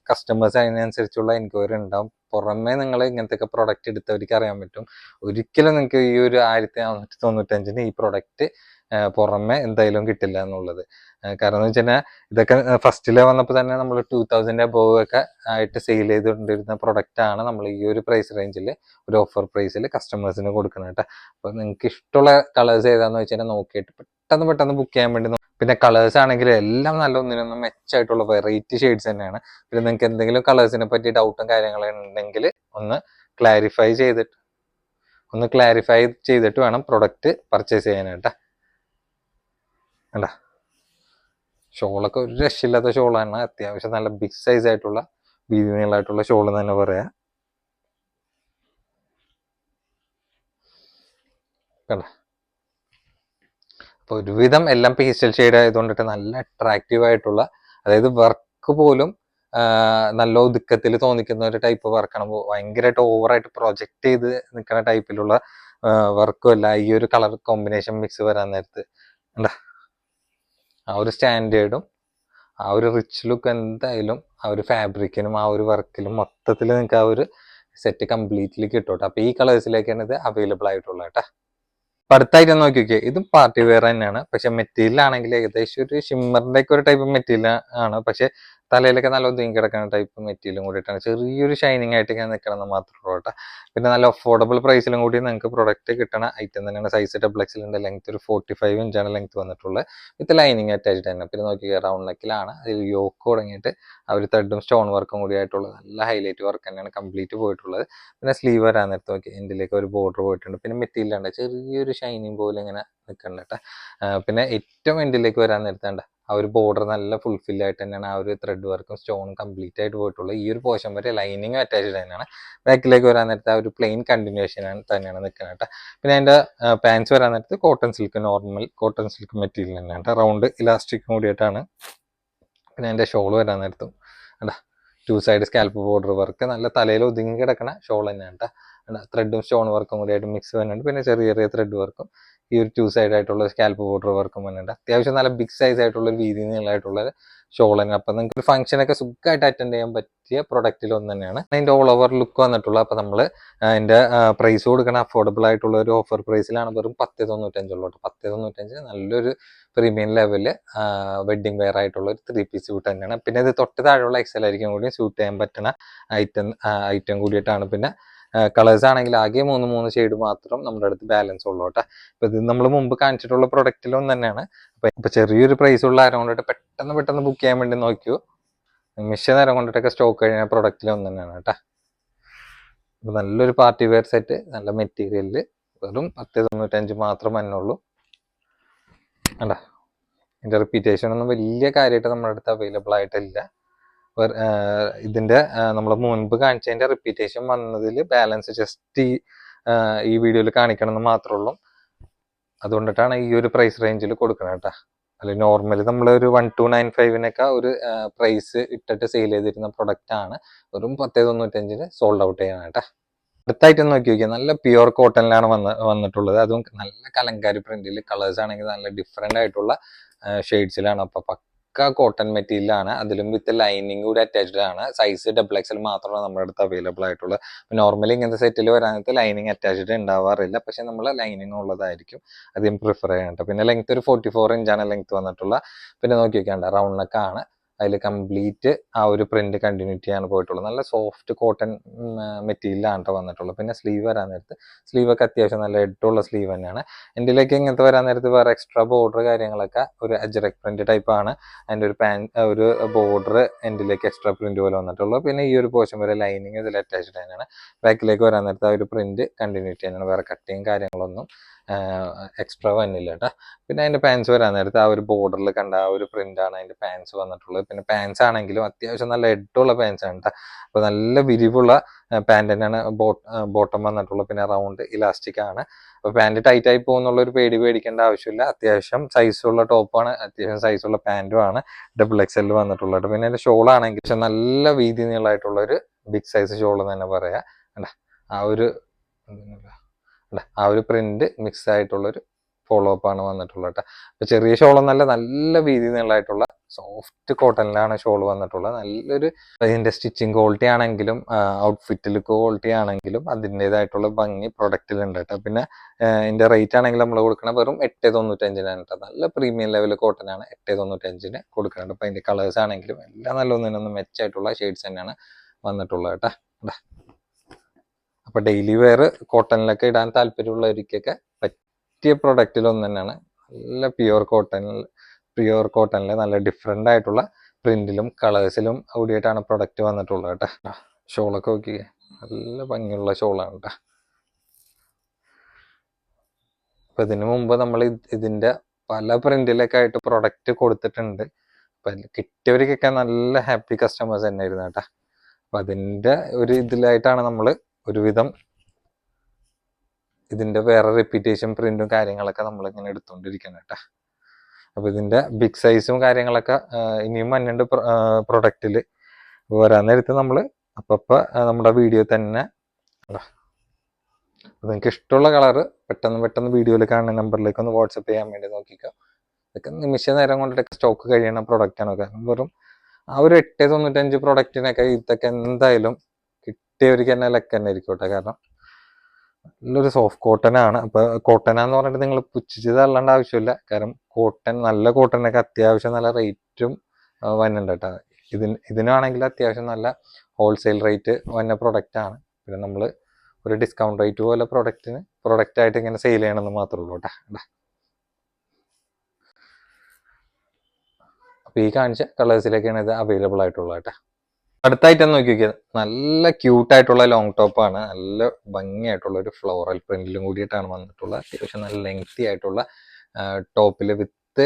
Speaker 1: കസ്റ്റമേഴ്സ് അതിനനുസരിച്ചുള്ള എൻക്വയറി ഉണ്ടാവും. പുറമേ നിങ്ങൾ ഇങ്ങനത്തെ പ്രൊഡക്റ്റ് എടുത്തവർക്ക് അറിയാൻ പറ്റും. ഒരിക്കലും നിങ്ങൾക്ക് ഈ ഒരു ആയിരത്തി നാനൂറ്റി തൊണ്ണൂറ്റഞ്ചിന് ഈ പ്രൊഡക്റ്റ് പുറമെ എന്തായാലും കിട്ടില്ല എന്നുള്ളത്. കാരണം എന്ന് വെച്ചാൽ ഇതൊക്കെ ഫസ്റ്റിൽ വന്നപ്പോൾ തന്നെ നമ്മൾ ടൂ തൗസൻഡ് അബോവ് ഒക്കെ ആയിട്ട് സെയിൽ ചെയ്തുകൊണ്ടിരുന്ന പ്രൊഡക്റ്റ് ആണ് നമ്മൾ ഈ ഒരു പ്രൈസ് റേഞ്ചിൽ ഒരു ഓഫർ പ്രൈസിൽ കസ്റ്റമേഴ്സിന് കൊടുക്കുന്നത് കേട്ടോ. അപ്പോൾ നിങ്ങൾക്ക് ഇഷ്ടമുള്ള കളേഴ്സ് ഏതാന്ന് വെച്ചാൽ നോക്കിയിട്ട് പെട്ടെന്ന് പെട്ടെന്ന് ബുക്ക് ചെയ്യാൻ വേണ്ടി പിന്നെ കളേഴ്സ് ആണെങ്കിൽ എല്ലാം നല്ല ഒന്നിനൊന്നും മെച്ചമായിട്ടുള്ള വെറൈറ്റി ഷെയ്ഡ്സ് തന്നെയാണ്. പിന്നെ നിങ്ങൾക്ക് എന്തെങ്കിലും കളേഴ്സിനെ പറ്റി ഡൗട്ടും കാര്യങ്ങളും ഉണ്ടെങ്കിൽ ഒന്ന് ക്ലാരിഫൈ ചെയ്തിട്ട് ഒന്ന് ക്ലാരിഫൈ ചെയ്തിട്ട് വേണം പ്രൊഡക്റ്റ് പർച്ചേസ് ചെയ്യാനായിട്ട്. കണ്ട? ഷോളൊക്കെ ഒരു രക്ഷയില്ലാത്ത ഷോളാണ്. അത്യാവശ്യം നല്ല ബിഗ് സൈസ് ആയിട്ടുള്ള വീതി നീളമായിട്ടുള്ള ഷോൾ എന്ന് തന്നെ പറയാം. അപ്പൊ ഒരുവിധം എല്ലാം പേസ്റ്റൽ ഷെയ്ഡ് ആയതുകൊണ്ടിട്ട് നല്ല അട്രാക്റ്റീവ് ആയിട്ടുള്ള അതായത് വർക്ക് പോലും നല്ല ഒതുക്കത്തിൽ തോന്നിക്കുന്ന ഒരു ടൈപ്പ് വർക്കാണ് ഭയങ്കരമായിട്ട് ഓവറായിട്ട് പ്രൊജക്ട് ചെയ്ത് നിൽക്കുന്ന ടൈപ്പിലുള്ള വർക്കും അല്ല. ഈ ഒരു കളർ കോമ്പിനേഷൻ മിക്സ് വരാൻ നേരത്ത്. ആ ഒരു സ്റ്റാൻഡേർഡും ആ ഒരു റിച്ച് ലുക്ക് എന്തായാലും ആ ഒരു ഫാബ്രിക്കിനും ആ ഒരു വർക്കിലും മൊത്തത്തിൽ നിങ്ങൾക്ക് ആ ഒരു സെറ്റ് കംപ്ലീറ്റ്ലി കിട്ടും അപ്പോൾ ഈ കളേഴ്സിലേക്കാണ് ഇത് അവൈലബിൾ ആയിട്ടുള്ളത് കേട്ടോ. അടുത്തായിട്ട് നോക്കി നോക്കിയേ ഇതും പാർട്ടി വെയർ തന്നെയാണ്. പക്ഷെ മെറ്റീരിയൽ ആണെങ്കിൽ ഏകദേശം ഒരു ഷിമ്മറിന്റെ ഒക്കെ ഒരു ടൈപ്പ് മെറ്റീരിയൽ ആണ്. പക്ഷെ തലയിലൊക്കെ നല്ല ഒതുങ്ങി കിടക്കുന്ന ടൈപ്പ് മെറ്റീരിയലും കൂടിയിട്ടാണ്. ചെറിയൊരു ഷൈനിങ് ആയിട്ട് ഇങ്ങനെ നിൽക്കണം മാത്രമേ ഉള്ളൂ കേട്ടോ. പിന്നെ നല്ല അഫോർഡബിൾ പ്രൈസിലും കൂടി നിങ്ങൾക്ക് പ്രൊഡക്റ്റ് കിട്ടണ ഐറ്റം തന്നെയാണ് സൈസ് ഡബിൾ എക്സിലിന്റെ ലെങ്ത് ഒരു ഫോർട്ടി ഫൈവ് ഇഞ്ചാണ് ലെങ്ത് വന്നിട്ടുള്ളത്. വിത്ത് ലൈനിങ് അറ്റാച്ച്ഡ് തന്നെ. പിന്നെ നോക്കി റൗണ്ട് നെക്കിലാണ് അതിൽ യോക്ക് തുടങ്ങിയിട്ട് ആ ഒരു സ്റ്റോൺ വർക്കും കൂടി ആയിട്ടുള്ളത് നല്ല ഹൈലൈറ്റ് വർക്ക് തന്നെയാണ് കംപ്ലീറ്റ് പോയിട്ടുള്ളത്. പിന്നെ സ്ലീവ് വരാൻ നേരത്ത് നോക്കി എൻഡിലേക്ക് ഒരു ബോർഡർ പോയിട്ടുണ്ട്. പിന്നെ മെറ്റീരിയൽ ഉണ്ട് ചെറിയൊരു ഷൈനിങ് പോലെ ഇങ്ങനെ നിൽക്കുന്നുണ്ട് കേട്ടോ. പിന്നെ ഏറ്റവും എൻഡിലേക്ക് വരാൻ നേരത്തേണ്ട ആ ഒരു ബോർഡർ നല്ല ഫുൾഫിൽ ആയിട്ട് തന്നെയാണ്. ആ ഒരു ത്രെഡ് വർക്കും സ്റ്റോണും കംപ്ലീറ്റ് ആയിട്ട് പോയിട്ടുള്ളത് ഈ ഒരു പോർഷൻ വരെ ലൈനിങ് അറ്റാച്ച്ഡ് തന്നെയാണ്. ബാക്കിലേക്ക് വരാൻ നേരത്തെ ആ ഒരു പ്ലെയിൻ കണ്ടിന്യൂഷൻ തന്നെയാണ് നിൽക്കുന്നത് കേട്ടോ. പിന്നെ അതിന്റെ പാൻസ് വരാൻ നേരത്ത് cotton silk normal cotton silk material തന്നെയാണ് കേട്ടോ. റൗണ്ട് ഇലാസ്റ്റിക് കൂടിയിട്ടാണ്. പിന്നെ അതിന്റെ ഷോൾ വരാൻ നേരത്തും. കേട്ടോ two side scallop border work നല്ല തലയിൽ ഒതുങ്ങി കിടക്കുന്ന ഷോൾ തന്നെയാണ് കേട്ടോ. ത്രെഡും സ്റ്റോൺ വർക്കും കൂടി ആയിട്ട് മിക്സ് വരുന്നുണ്ട് പിന്നെ ചെറിയ ചെറിയ ത്രെഡ് വർക്കും ഈ ഒരു ടു സൈഡ് ആയിട്ടുള്ള സ്കാൽപ്പ് ബോർഡർ വർക്കും വന്നിട്ടുണ്ട്. അത്യാവശ്യം നല്ല ബിഗ് സൈസ് ആയിട്ടുള്ള ഒരു വീതി നീളമായിട്ടുള്ള ഷോൾ തന്നെ. അപ്പം നിങ്ങൾക്ക് ഒരു ഫംഗ്ഷനൊക്കെ സുഖമായിട്ട് അറ്റൻഡ് ചെയ്യാൻ പറ്റിയ പ്രൊഡക്റ്റിൽ ഒന്ന് തന്നെയാണ് അതിന്റെ ഓൾ ഓവർ ലുക്ക് വന്നിട്ടുള്ള അപ്പം നമ്മൾ അതിന്റെ പ്രൈസ് കൊടുക്കണ അഫോർഡബിൾ ആയിട്ടുള്ള ഒരു ഓഫർ പ്രൈസിലാണ് വെറും പത്ത് തൊണ്ണൂറ്റഞ്ചുള്ളൂ പത്ത് തൊണ്ണൂറ്റഞ്ച് നല്ലൊരു പ്രീമിയം ലെവലിൽ വെഡ്ഡിംഗ് വെയർ ആയിട്ടുള്ള ഒരു ത്രീ പീസ് സ്യൂട്ട് തന്നെയാണ്. പിന്നെ ഇത് തൊട്ട് താഴെയുള്ള എക്സൽ ആയിരിക്കും കൂടി സ്യൂട്ട് ചെയ്യാൻ പറ്റുന്ന ഐറ്റം ഐറ്റം കൂടിയിട്ടാണ്. പിന്നെ കളേഴ്സ് ആണെങ്കിൽ ആകെ മൂന്ന് മൂന്ന് ഷെയ്ഡ് മാത്രം നമ്മുടെ അടുത്ത് ബാലൻസ് ഉള്ളൂ കേട്ടോ. ഇത് നമ്മൾ മുമ്പ് കാണിച്ചിട്ടുള്ള പ്രൊഡക്റ്റിലൊന്നും തന്നെയാണ് അപ്പൊ ഇപ്പൊ ചെറിയൊരു പ്രൈസ് ഉള്ള ആരം കൊണ്ടിട്ട് പെട്ടെന്ന് പെട്ടെന്ന് ബുക്ക് ചെയ്യാൻ വേണ്ടി നോക്കിയോ? നിമിഷ നേരം കൊണ്ടിട്ടൊക്കെ സ്റ്റോക്ക് കഴിഞ്ഞ പ്രൊഡക്റ്റിലും ഒന്ന് തന്നെയാണ് കേട്ടോ. നല്ലൊരു പാർട്ടി വെയർ സെറ്റ് നല്ല മെറ്റീരിയലിൽ വെറും പത്ത് തൊണ്ണൂറ്റഞ്ച് മാത്രം എന്നുള്ളൂ അല്ല ഇതിന്റെ റിപ്പീറ്റേഷൻ ഒന്നും വലിയ കാര്യമായിട്ട് നമ്മുടെ അടുത്ത് അവൈലബിൾ ആയിട്ടില്ല. ഇതിന്റെ നമ്മൾ മുൻപ് കാണിച്ചതിന്റെ റിപ്പീറ്റേഷൻ വന്നതിൽ ബാലൻസ് ജസ്റ്റ് ഈ ഈ വീഡിയോയിൽ കാണിക്കണം എന്ന് മാത്രമേ ഉള്ളൂ അതുകൊണ്ടിട്ടാണ് ഈ ഒരു പ്രൈസ് റേഞ്ചിൽ കൊടുക്കുന്നത് കേട്ടോ. അല്ലെ നോർമലി നമ്മൾ ഒരു വൺ ടു നയൻ ഫൈവിനൊക്കെ ഒരു പ്രൈസ് ഇട്ടിട്ട് സെയിൽ ചെയ്തിരുന്ന പ്രൊഡക്റ്റ് ആണ് വെറും പത്തേ തൊണ്ണൂറ്റഞ്ചിന് സോൾഡ് ഔട്ട് ചെയ്യണം കേട്ടോ. അടുത്തായിട്ട് നോക്കി നോക്കിയാൽ നല്ല പ്യുവർ കോട്ടണിലാണ് വന്ന് വന്നിട്ടുള്ളത്. അതും നല്ല കലങ്കാരി പ്രിന്റിൽ കളേഴ്സ് ആണെങ്കിൽ നല്ല ഡിഫറെന്റ് ആയിട്ടുള്ള ഷെയ്ഡ്സിലാണ് അപ്പൊ പക്ക കോട്ടൺ മെറ്റീരിയലാണ് അതിലും വിത്ത് ലൈനിങ് കൂടി അറ്റാച്ച്ഡ് ആണ്. സൈസ് ഡബിൾ എക്സൽ മാത്രമാണ് നമ്മുടെ അടുത്ത് അവൈലബിൾ ആയിട്ടുള്ളത് നോർമലി ഇങ്ങനത്തെ സെറ്റിൽ വരാനത്ത് ലൈനിങ് അറ്റാച്ച്ഡ് ഉണ്ടാവാറില്ല പക്ഷെ നമ്മൾ ലൈനിങ് ഉള്ളതായിരിക്കും അധികം പ്രിഫർ ചെയ്യണ്ട പിന്നെ ലെങ്ത് ഒരു ഫോർട്ടി ഫോർ ഇഞ്ചാണ് ലെങ്ത് വന്നിട്ടുള്ള. പിന്നെ നോക്കി നോക്കിയാണ്ട റൗണ്ട് നെക്ക് ആണ്. അതിൽ കംപ്ലീറ്റ് ആ ഒരു പ്രിന്റ് കണ്ടിന്യൂറ്റി ആണ് പോയിട്ടുള്ളത്. നല്ല സോഫ്റ്റ് കോട്ടൺ മെറ്റീരിയലാണ് കേട്ടോ വന്നിട്ടുള്ളത്. പിന്നെ സ്ലീവ് വരാൻ നേരത്ത് സ്ലീവ് ഒക്കെ അത്യാവശ്യം നല്ല എട്ടുള്ള സ്ലീവ് തന്നെയാണ്. എന്റെലേക്ക് ഇങ്ങനത്തെ വരാൻ നേരത്ത് വേറെ എക്സ്ട്രാ ബോർഡർ കാര്യങ്ങളൊക്കെ ഒരു അജറക് പ്രിന്റ് ടൈപ്പാണ് അതിന്റെ ഒരു പാൻ ഒരു ബോർഡർ എൻഡിലേക്ക് എക്സ്ട്രാ പ്രിന്റ് പോലെ വന്നിട്ടുള്ളൂ പിന്നെ ഈ ഒരു പോർഷൻ വരെ ലൈനിങ് ഇതിൽ അറ്റാച്ച്ഡ് തന്നെയാണ്. ബാക്കിലേക്ക് വരാൻ നേരത്ത് ആ ഒരു പ്രിന്റ് കണ്ടിന്യൂറ്റി തന്നെയാണ്. വേറെ കട്ടിങ് കാര്യങ്ങളൊന്നും എക്സ്ട്രാ വന്നില്ല കേട്ടോ പിന്നെ അതിന്റെ പാൻസ് വരാൻ നേരത്തെ ആ ഒരു ബോർഡറിൽ കണ്ട ആ ഒരു പ്രിന്റാണ് ആണ് അതിന്റെ പാൻസ് വന്നിട്ടുള്ളത്. പിന്നെ പാൻസ് ആണെങ്കിലും അത്യാവശ്യം നല്ല എഡുള്ള പാൻസ് ആണ് കേട്ടോ അപ്പോൾ നല്ല വിരിവുള്ള പാന്റ് തന്നെയാണ് ബോട്ടം വന്നിട്ടുള്ളത്. പിന്നെ റൗണ്ട് ഇലാസ്റ്റിക് ആണ്. അപ്പോൾ പാന്റ് ടൈറ്റ് ആയി പോകുന്നുള്ള ഒരു പേടി പേടിക്കേണ്ട ആവശ്യമില്ല. അത്യാവശ്യം സൈസുള്ള ടോപ്പാണ് അത്യാവശ്യം സൈസുള്ള പാന്റും ആണ് ഡബിൾ എക്സ് എൽ വന്നിട്ടുള്ളത് പിന്നെ അതിന്റെ ഷോൾ ആണെങ്കിൽ പക്ഷെ നല്ല വീതി നീളമായിട്ടുള്ള ഒരു ബിഗ് സൈസ് ഷോൾ എന്ന് തന്നെ പറയാം. കണ്ട? ആ ഒരു ആ ഒരു പ്രിന്റ് മിക്സ് ആയിട്ടുള്ളൊരു ഫോളോ അപ്പ് ആണ് വന്നിട്ടുള്ളത് കേട്ടോ. ചെറിയ ഷോൾ നല്ല വീതി നീളമായിട്ടുള്ള സോഫ്റ്റ് കോട്ടണിലാണ് ഷോൾ വന്നിട്ടുള്ളത്. നല്ലൊരു അതിന്റെ സ്റ്റിച്ചിങ് ക്വാളിറ്റി ആണെങ്കിലും ഔട്ട്ഫിറ്റ് ക്വാളിറ്റി ആണെങ്കിലും അതിന്റെതായിട്ടുള്ള ഭംഗി പ്രൊഡക്റ്റിൽ ഉണ്ട് കേട്ടോ. പിന്നെ ഇതിന്റെ റേറ്റ് ആണെങ്കിൽ നമ്മൾ കൊടുക്കണ വെറും എട്ട് തൊണ്ണൂറ്റഞ്ചിനാണ് കേട്ടോ. നല്ല പ്രീമിയം ലെവൽ കോട്ടൺ ആണ് എട്ട് തൊണ്ണൂറ്റഞ്ചിന് കൊടുക്കുന്നുണ്ട് അപ്പൊ അതിന്റെ കളേഴ്സ് ആണെങ്കിലും എല്ലാം നല്ല ഒന്നിനൊന്നും മെച്ചായിട്ടുള്ള ഷെയ്ഡ്സ് തന്നെയാണ് വന്നിട്ടുള്ളത് കേട്ടോ. അപ്പൊ ഡെയിലി വെയർ കോട്ടണിലൊക്കെ ഇടാൻ താല്പര്യമുള്ളവർക്കൊക്കെ പറ്റിയ പ്രൊഡക്റ്റിൽ ഒന്ന് തന്നെയാണ്. നല്ല പ്യുവർ കോട്ടണിൽ പ്യുവർ കോട്ടണിൽ നല്ല ഡിഫറെന്റ് ആയിട്ടുള്ള പ്രിന്റിലും കളേഴ്സിലും കൂടിയിട്ടാണ് പ്രൊഡക്റ്റ് വന്നിട്ടുള്ളത് കേട്ടോ. ഷോളൊക്കെ നോക്കിയേ നല്ല ഭംഗിയുള്ള ഷോളാണ് കേട്ടോ. അപ്പൊ ഇതിനു മുമ്പ് നമ്മൾ ഇതിന്റെ പല പ്രിന്റിലൊക്കെ ആയിട്ട് പ്രൊഡക്റ്റ് കൊടുത്തിട്ടുണ്ട്. അപ്പൊ കിട്ടിയവർക്കൊക്കെ നല്ല ഹാപ്പി കസ്റ്റമേഴ്സ് തന്നെയായിരുന്നു കേട്ടോ. അപ്പൊ അതിന്റെ ഒരു ഇതിലായിട്ടാണ് നമ്മൾ ഒരുവിധം ഇതിന്റെ വേറെ റെപ്യൂട്ടേഷൻ പ്രിന്റും കാര്യങ്ങളൊക്കെ നമ്മൾ ഇങ്ങനെ എടുത്തുകൊണ്ടിരിക്കുന്നത് കേട്ടോ. അപ്പൊ ഇതിന്റെ ബിഗ് സൈസും കാര്യങ്ങളൊക്കെ ഇനിയും മഞ്ഞുണ്ട് പ്രൊഡക്റ്റിൽ വരാൻ നേരത്ത് നമ്മൾ അപ്പപ്പ നമ്മുടെ വീഡിയോ തന്നെ നിങ്ങൾക്ക് ഇഷ്ടമുള്ള കളറ് പെട്ടെന്ന് പെട്ടെന്ന് വീഡിയോയിൽ കാണുന്ന നമ്പറിലേക്ക് ഒന്ന് വാട്സപ്പ് ചെയ്യാൻ വേണ്ടി നോക്കിക്കോ. ഇതൊക്കെ നിമിഷ നേരം കൊണ്ടിട്ട് സ്റ്റോക്ക് കഴിയണ പ്രൊഡക്റ്റാണ് കാരണം വെറും ആ ഒരു എട്ട് തൊണ്ണൂറ്റഞ്ച് പ്രൊഡക്റ്റിനൊക്കെ ഇതൊക്കെ എന്തായാലും കിട്ടിയവർക്ക് തന്നെ ലക്ക് തന്നെ ആയിരിക്കും കേട്ടോ കാരണം നല്ലൊരു സോഫ്റ്റ് കോട്ടൺ ആണ്. അപ്പൊ കോട്ടൺ എന്ന് പറഞ്ഞിട്ട് നിങ്ങൾ പുച്ഛിച്ച് തള്ളേണ്ട ആവശ്യമില്ല. കാരണം കോട്ടൺ നല്ല കോട്ടനൊക്കെ അത്യാവശ്യം നല്ല റേറ്റും വന്നുണ്ട് കേട്ടോ ഇതിന് ഇതിനാണെങ്കിൽ അത്യാവശ്യം നല്ല ഹോൾസെയിൽ റേറ്റ് വന്ന പ്രൊഡക്റ്റ് ആണ്. പിന്നെ നമ്മൾ ഒരു ഡിസ്കൗണ്ട് റേറ്റ് പോലെ പ്രൊഡക്റ്റിന് പ്രൊഡക്റ്റ് ആയിട്ട് ഇങ്ങനെ സെയിൽ ചെയ്യണമെന്ന് മാത്രമേ ഉള്ളൂ കേട്ടോ അപ്പോൾ ഈ കാണിച്ച കളേഴ്സിലേക്കാണ് ഇത് അവൈലബിൾ ആയിട്ടുള്ളത് കേട്ടോ അടുത്ത ഐറ്റം നോക്കി നോക്കിയത് നല്ല ക്യൂട്ടായിട്ടുള്ള ലോങ് ടോപ്പാണ് നല്ല ഭംഗിയായിട്ടുള്ള ഒരു ഫ്ലോറൽ പ്രിന്റിലും കൂടിയിട്ടാണ് വന്നിട്ടുള്ളത് അത്യാവശ്യം നല്ല ലെങ്തി ആയിട്ടുള്ള ടോപ്പിൽ വിത്ത്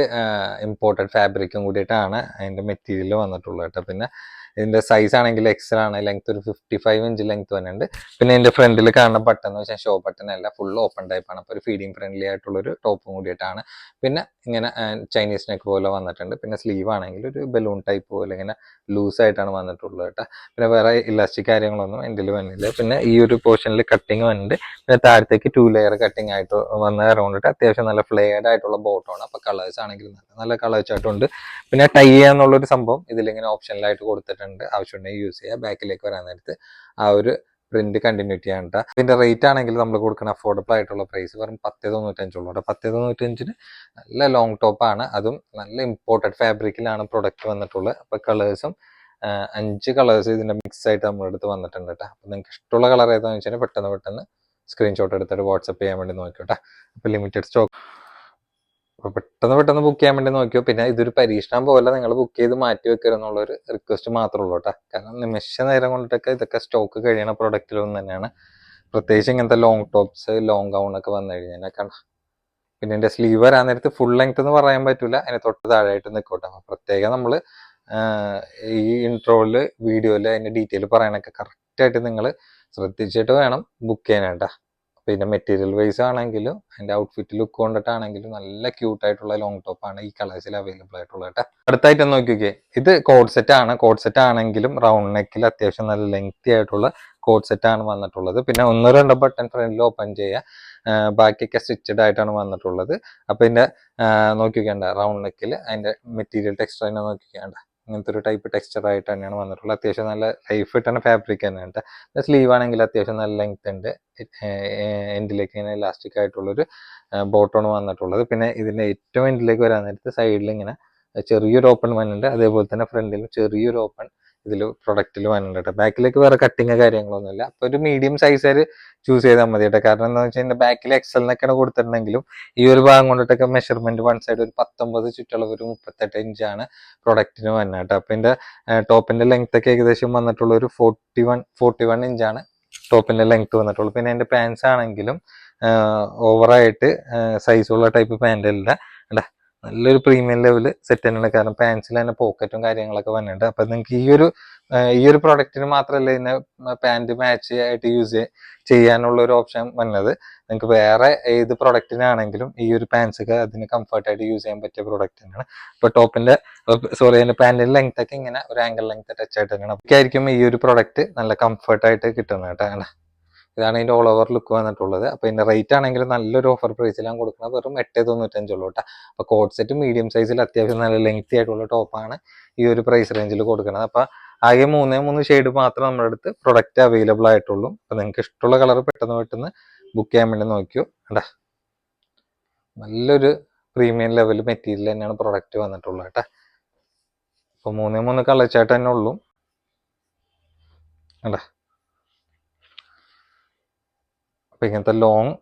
Speaker 1: ഇമ്പോർട്ടഡ് ഫാബ്രിക്കും കൂടിയിട്ടാണ് അതിന്റെ മെറ്റീരിയൽ വന്നിട്ടുള്ളത് കേട്ടോ. പിന്നെ ഇതിന്റെ സൈസ് ആണെങ്കിൽ എക്സൽ ആണ്. ലെങ്ത് ഒരു ഫിഫ്റ്റി ഫൈവ് ഇഞ്ച് ലെങ്ത് വരുന്നുണ്ട് പിന്നെ ഇതിന്റെ ഫ്രണ്ടിൽ കാണുന്ന ബട്ടൺ എന്ന് വെച്ചാൽ ഷോ ബട്ടൺ അല്ല ഫുൾ ഓപ്പൺ ടൈപ്പ് ആണ്. അപ്പോൾ ഒരു ഫീഡിങ് ഫ്രണ്ട്ലി ആയിട്ടുള്ള ഒരു ടോപ്പും കൂടിയിട്ടാണ്. പിന്നെ ഇങ്ങനെ ചൈനീസ് നെക്ക് പോലെ വന്നിട്ടുണ്ട്. പിന്നെ സ്ലീവ് ആണെങ്കിൽ ഒരു ബലൂൺ ടൈപ്പ് പോലെ ഇങ്ങനെ ലൂസ് ആയിട്ടാണ് വന്നിട്ടുള്ളത് കേട്ടോ. പിന്നെ വേറെ ഇലാസ്റ്റിക് കാര്യങ്ങളൊന്നും എന്റെ വന്നില്ല. പിന്നെ ഈ ഒരു പോർഷനിൽ കട്ടിങ് വന്നിട്ട് പിന്നെ താഴത്തേക്ക് ടു ലെയർ കട്ടിങ് ആയിട്ട് വന്ന കാരണം അത്യാവശ്യം നല്ല ഫ്ലേഡ് ആയിട്ടുള്ള ബോട്ടമാണ് അപ്പോൾ കളേഴ്സ് ആണെങ്കിൽ നല്ല നല്ല കളേഴ്സ് ആയിട്ടുണ്ട് പിന്നെ ടൈ ചെയ്യാന്നുള്ളൊരു സംഭവം ഇതിലിങ്ങനെ ഓപ്ഷനിലായിട്ട് കൊടുത്തിട്ടുണ്ട്. ആവശ്യമുണ്ടെങ്കിൽ യൂസ് ചെയ്യുക ബാക്കിലേക്ക് വരാൻ നേരത്ത് ആ ഒരു പ്രിന്റ് കണ്ടിന്യൂറ്റി ആണ് കേട്ടോ ഇതിന്റെ റേറ്റ് ആണെങ്കിൽ നമ്മൾ കൊടുക്കുന്ന അഫോർഡബിൾ ആയിട്ടുള്ള പ്രൈസ് വെറും പത്ത് തൊണ്ണൂറ്റഞ്ചുള്ളൂ കേട്ടോ പത്ത് തൊണ്ണൂറ്റഞ്ചിന് നല്ല ലോങ് ടോപ്പ് ആണ്. അതും നല്ല ഇമ്പോർട്ടഡ് ഫാബ്രിക്കിലാണ് പ്രൊഡക്റ്റ് വന്നിട്ടുള്ളത് അപ്പോൾ കളേഴ്സും അഞ്ച് കളേഴ്സ് ഇതിന്റെ മിക്സ് ആയിട്ട് നമ്മുടെ അടുത്ത് വന്നിട്ടുണ്ട് കേട്ടോ അപ്പോൾ നിങ്ങൾക്ക് ഇഷ്ടമുള്ള കളർ ഏതാണെന്ന് വെച്ചാൽ പെട്ടെന്ന് പെട്ടെന്ന് സ്ക്രീൻഷോട്ട് എടുത്തിട്ട് വാട്സപ്പ് ചെയ്യാൻ വേണ്ടി നോക്കിയോട്ടെ അപ്പോൾ ലിമിറ്റഡ് സ്റ്റോക്ക് അപ്പോൾ പെട്ടെന്ന് പെട്ടെന്ന് ബുക്ക് ചെയ്യാൻ വേണ്ടി നോക്കിയോ? പിന്നെ ഇതൊരു പരീക്ഷണം പോലെ നിങ്ങൾ ബുക്ക് ചെയ്ത് മാറ്റി വെക്കരുന്നുള്ള ഒരു റിക്വസ്റ്റ് മാത്രമേ ഉള്ളൂ കേട്ടോ. കാരണം നിമിഷ നേരം കൊണ്ടിട്ടൊക്കെ ഇതൊക്കെ സ്റ്റോക്ക് കഴിയണ പ്രൊഡക്റ്റിലൊന്നും തന്നെയാണ്. പ്രത്യേകിച്ച് ഇങ്ങനത്തെ ലോങ് ടോപ്സ് ലോങ് ഗൗൺ ഒക്കെ വന്നു കഴിഞ്ഞാൽ കണ്ട? പിന്നെ എന്റെ സ്ലീവ് വരാൻ നേരത്ത് ഫുൾ ലെങ്ത് എന്ന് പറയാൻ പറ്റില്ല അതിന് തൊട്ട് താഴെയായിട്ട് നിൽക്കോട്ടെ പ്രത്യേകം നമ്മൾ ഈ ഇൻട്രോയിൽ വീഡിയോയിൽ അതിന്റെ ഡീറ്റെയിൽ കറക്റ്റ് ആയിട്ട് നിങ്ങൾ ശ്രദ്ധിച്ചിട്ട് വേണം ബുക്ക് ചെയ്യാനായിട്ടാ. പിന്നെ മെറ്റീരിയൽ വൈസ് ആണെങ്കിലും അതിന്റെ ഔട്ട്ഫിറ്റ് ലുക്ക് കൊണ്ടിട്ടാണെങ്കിലും നല്ല ക്യൂട്ട് ആയിട്ടുള്ള ലോങ് ആണ് ഈ കളേഴ്സിൽ അവൈലബിൾ ആയിട്ടുള്ളത് കേട്ടോ. അടുത്തായിട്ട് നോക്കി നോക്കിയേ ഇത് കോഡ് സെറ്റ് ആണ്. കോഡ് സെറ്റ് ആണെങ്കിലും റൗണ്ട് നെക്കിൽ അത്യാവശ്യം നല്ല ലെങ്തി ആയിട്ടുള്ള കോഡ് സെറ്റ് ആണ് വന്നിട്ടുള്ളത്. പിന്നെ ഒന്നോ രണ്ടോ ബട്ടൺ ഫ്രണ്ടിൽ ഓപ്പൺ ചെയ്യുക ബാക്കിയൊക്കെ സ്റ്റിച്ചഡ് ആയിട്ടാണ് വന്നിട്ടുള്ളത്. അപ്പൊ ഇതിന്റെ നോക്കിക്കേണ്ട റൗണ്ട് നെക്കിൽ അതിന്റെ മെറ്റീരിയൽ ടെക്സ്റ്റർ തന്നെ നോക്കിക്കേണ്ട. ഇങ്ങനത്തെ ഒരു ടൈപ്പ് ടെക്സ്ചർ ആയിട്ട് തന്നെയാണ് വന്നിട്ടുള്ളത്. അത്യാവശ്യം നല്ല ലൈഫ് കിട്ടുന്ന ഫാബ്രിക് തന്നെയാണ് സ്ലീവ് ആണെങ്കിൽ അത്യാവശ്യം നല്ല ലെങ്ത് ഉണ്ട്. എൻഡിലേക്ക് ഇങ്ങനെ ഇലാസ്റ്റിക് ആയിട്ടുള്ളൊരു ബോട്ടമാണ് വന്നിട്ടുള്ളത്. പിന്നെ ഇതിന്റെ ഏറ്റവും എൻഡിലേക്ക് വരാൻ നേരത്ത് സൈഡിൽ ഇങ്ങനെ ചെറിയൊരു ഓപ്പൺ വന്നിട്ടുണ്ട് അതേപോലെ തന്നെ ഫ്രണ്ടിലും ചെറിയൊരു ഓപ്പൺ ഇതിൽ പ്രൊഡക്റ്റിൽ വന്നിട്ടുണ്ട് കേട്ടോ ബാക്കിലേക്ക് വേറെ കട്ടിങ് കാര്യങ്ങളൊന്നുമില്ല. അപ്പോൾ ഒരു മീഡിയം സൈസ് ചൂസ് ചെയ്താൽ മതി കേട്ടോ കാരണം എന്താ വെച്ചാൽ ഇതിന്റെ ബാക്കിൽ എക്സലിനൊക്കെയാണ് കൊടുത്തിട്ടുണ്ടെങ്കിലും ഈ ഒരു ഭാഗം കൊണ്ടിട്ടൊക്കെ മെഷർമെന്റ് വൺ സൈഡ് ഒരു പത്തൊമ്പത് ചുറ്റളവ് ഒരു മുപ്പത്തെട്ട് ഇഞ്ചാണ് പ്രൊഡക്റ്റിന് വന്നത് കേട്ടോ അപ്പൊ ഇതിന്റെ ടോപ്പിന്റെ ലെങ്ത് ഒക്കെ ഏകദേശം വന്നിട്ടുള്ള ഒരു ഫോർട്ടി വൺ ഫോർട്ടി വൺ ഇഞ്ചാണ് ടോപ്പിന്റെ ലെങ്ത് വന്നിട്ടുള്ളൂ. പിന്നെ അതിന്റെ പാൻസ് ആണെങ്കിലും ഓവറായിട്ട് സൈസുള്ള ടൈപ്പ് പാന്റ് അല്ല. നല്ലൊരു പ്രീമിയം ലെവൽ സെറ്റ് തന്നെയാണ്. കാരണം പാൻസിൽ തന്നെ പോക്കറ്റും കാര്യങ്ങളൊക്കെ വന്നിട്ടുണ്ട്. അപ്പൊ നിങ്ങൾക്ക് ഈ ഒരു ഈ ഒരു പ്രൊഡക്റ്റിന് മാത്രമല്ല ഇതിനെ പാന്റ് മാച്ച് ആയിട്ട് യൂസ് ചെയ്യാനുള്ള ഒരു ഓപ്ഷൻ വന്നത്. നിങ്ങൾക്ക് വേറെ ഏത് പ്രൊഡക്റ്റിനാണെങ്കിലും ഈ ഒരു പാൻസൊക്കെ അതിന് കംഫർട്ട് ആയിട്ട് യൂസ് ചെയ്യാൻ പറ്റിയ പ്രൊഡക്റ്റ് തന്നെയാണ്. ഇപ്പൊ ടോപ്പിന്റെ സോറി അതിന്റെ പാൻറിന്റെ ലെങ്ത് ഒക്കെ ഇങ്ങനെ ഒരു ആംഗിൾ ലെങ്ത് ടച്ച് ആയിട്ട് തന്നെയാണ്. ആയിരിക്കും ഈ ഒരു പ്രൊഡക്റ്റ് നല്ല കംഫർട്ടായിട്ട് കിട്ടുന്നത് കേട്ടോ. ഇതാണ് അതിന്റെ ഓൾ ഓവർ ലുക്ക് വന്നിട്ടുള്ളത്. അപ്പോൾ ഇതിന്റെ റേറ്റ് ആണെങ്കിൽ നല്ലൊരു ഓഫർ പ്രൈസിലാണ് കൊടുക്കുന്നത്. വെറും എട്ട് തൊണ്ണൂറ്റഞ്ചുള്ളൂ കേട്ടോ അപ്പോൾ കോഡ് സെറ്റ് മീഡിയം സൈസിൽ അത്യാവശ്യം നല്ല ലെങ്തി ആയിട്ടുള്ള ടോപ്പാണ് ഈ ഒരു പ്രൈസ് റേഞ്ചിൽ കൊടുക്കുന്നത്. അപ്പോൾ ആകെ മൂന്നേ മൂന്ന് ഷെയ്ഡ് മാത്രം നമ്മുടെ അടുത്ത് പ്രൊഡക്റ്റ് അവൈലബിൾ ആയിട്ടുള്ളൂ. അപ്പോൾ നിങ്ങൾക്ക് ഇഷ്ടമുള്ള കളർ പെട്ടെന്ന് പെട്ടെന്ന് ബുക്ക് ചെയ്യാൻ വേണ്ടി നോക്കിയോ. കേട്ടാ നല്ലൊരു പ്രീമിയം ലെവൽ മെറ്റീരിയൽ തന്നെയാണ് പ്രൊഡക്റ്റ് വന്നിട്ടുള്ളത് കേട്ടോ അപ്പോൾ മൂന്നേ മൂന്ന് കളർ ചാട്ട് തന്നെ ഉള്ളൂ. കണ്ടാ? അപ്പൊ ഇങ്ങനത്തെ ലോങ്